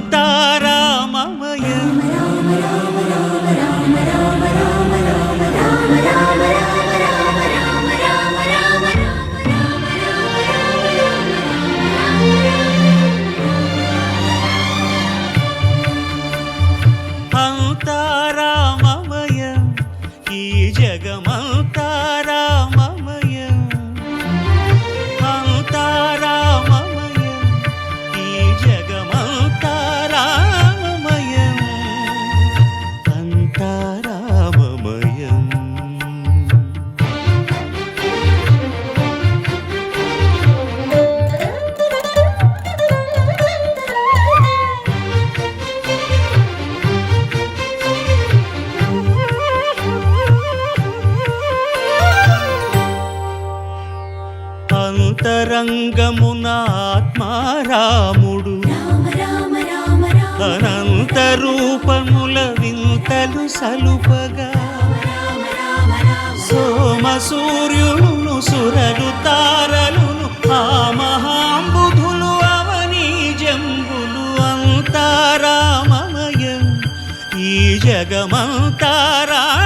Die. రంగమునాత్మారాముడు. తనంత అనంత రూపముల వింతలు సలుపగా. సోమ సూర్యులను సురలు తారలును ఆ మహాంబుధులు అవని జంబులు అంతారామమయం. ఈ జగమంతారా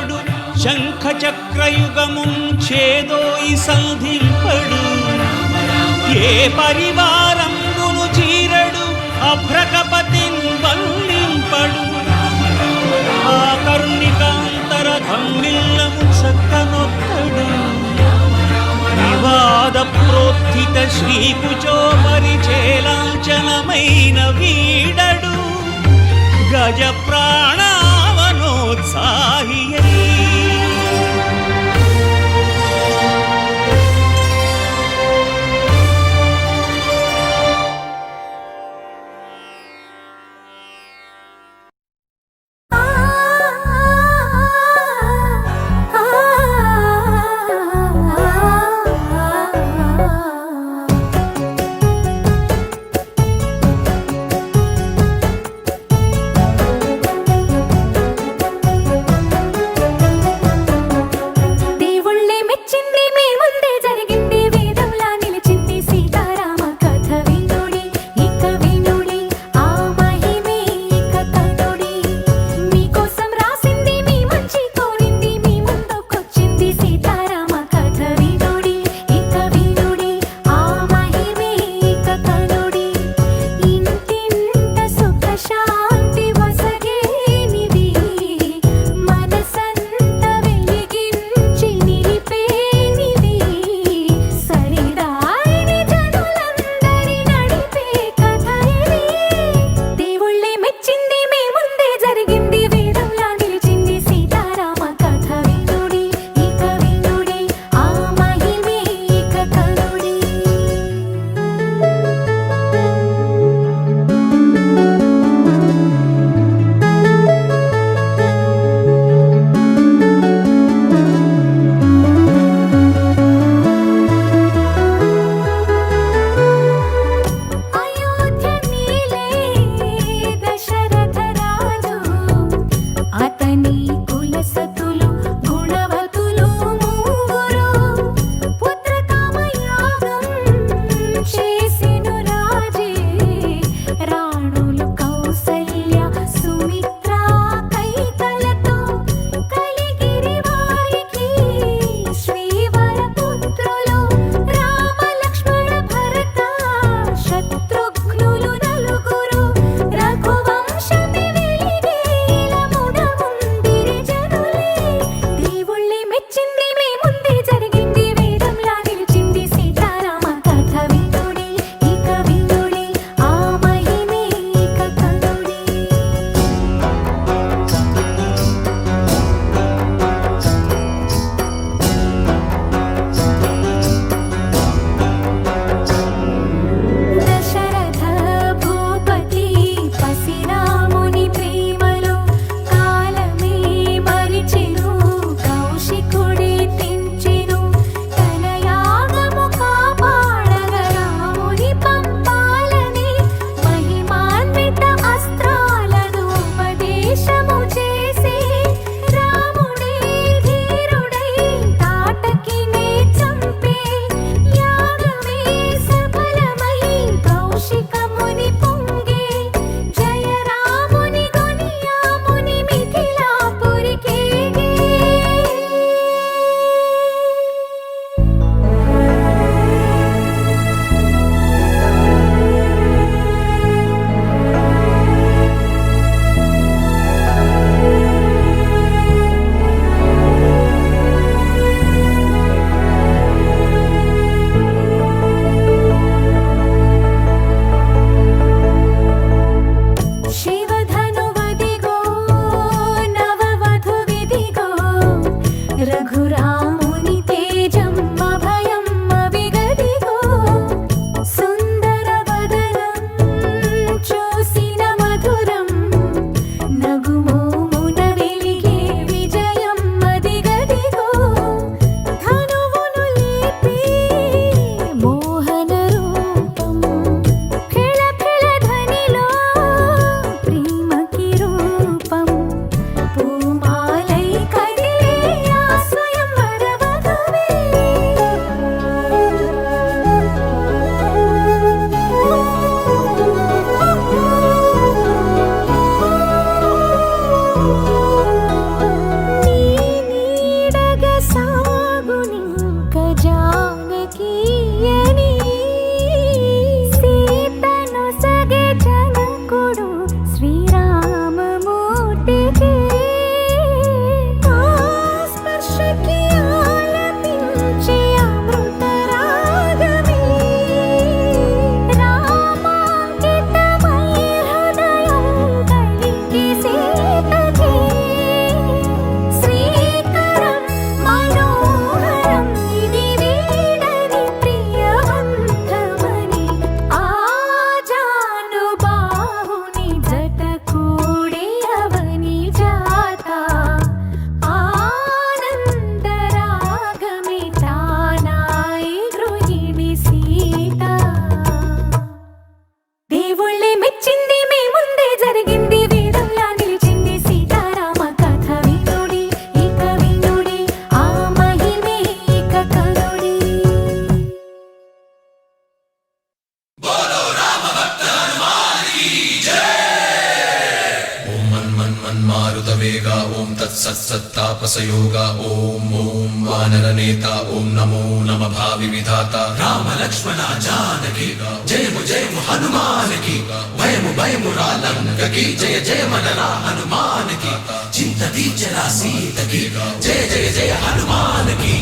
సంధింపడు శంఖ చక్రయుగముం చేదోయి సంధింపడు. ఏ పరివారంబును చీరడు అభ్రకపతిన్ వల్లింపడు. ఆ కరుణికాంతర ధమ్మిల్లము చక్కనొక్కడు. వివాద ప్రోత్థిత శ్రీకుచో పరిచేలాంచనమైన వీడడు. గజ ప్రాణ ah సత్సత్తాపసయోగ ఓం ఓం వానరనేత ఓం నమో నమ భావి విధాత రామ లక్ష్మణ జానకి జయము జయము హనుమానికి భయము భయము రాలంకకి జయ జయ మనరా హనుమానికి చింత తీర్చరా సీతకి జయ జయ జయ హనుమానికి